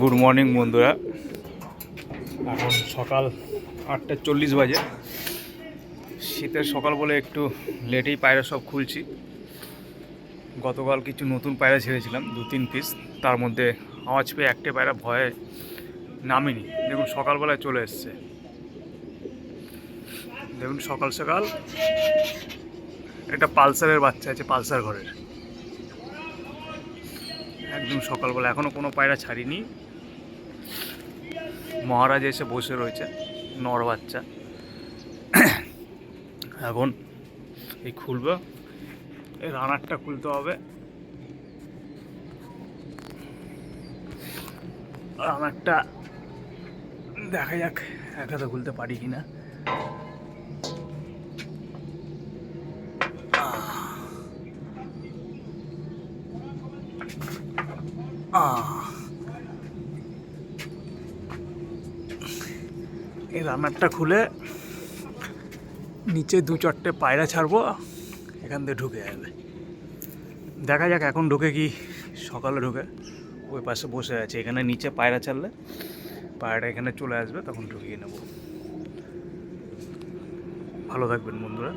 Good morning বন্ধুরা। এখন সকাল আটটা চল্লিশ বাজে। শীতের সকাল বলে একটু লেটেই পায়রা সব খুলছি। গতকাল কিছু নতুন পায়রা ছেড়েছিলাম, দু তিন পিস তার মধ্যে আওয়াজ পেয়ে একটা পায়রা ভয়ে নামিনি। দেখুন, সকালবেলায় চলে এসছে। দেখুন, সকাল সকাল একটা পালসারের বাচ্চা আছে পালসার ঘরের। একদম সকালবেলা এখনও কোনো পায়রা ছাড়িনি। মহারাজ এসে বসে রয়েছে, নর বাচ্চা। এখন এই খুলবে এই রানারটা খুলতে হবে। রানারটা দেখা যাক একাতে খুলতে পারি কি এই রান্নারটা খুলে নিচে দু চারটে পায়রা ছাড়বো, এখান থেকে ঢুকে যাবে। দেখা যাক এখন ঢুকে কি সকালে ঢুকে। ওই পাশে বসে আছে, এখানে নিচে পায়রা ছাড়লে পায়রাটা এখানে চলে আসবে, তখন ঢুকিয়ে নেব। ভালো থাকবেন বন্ধুরা।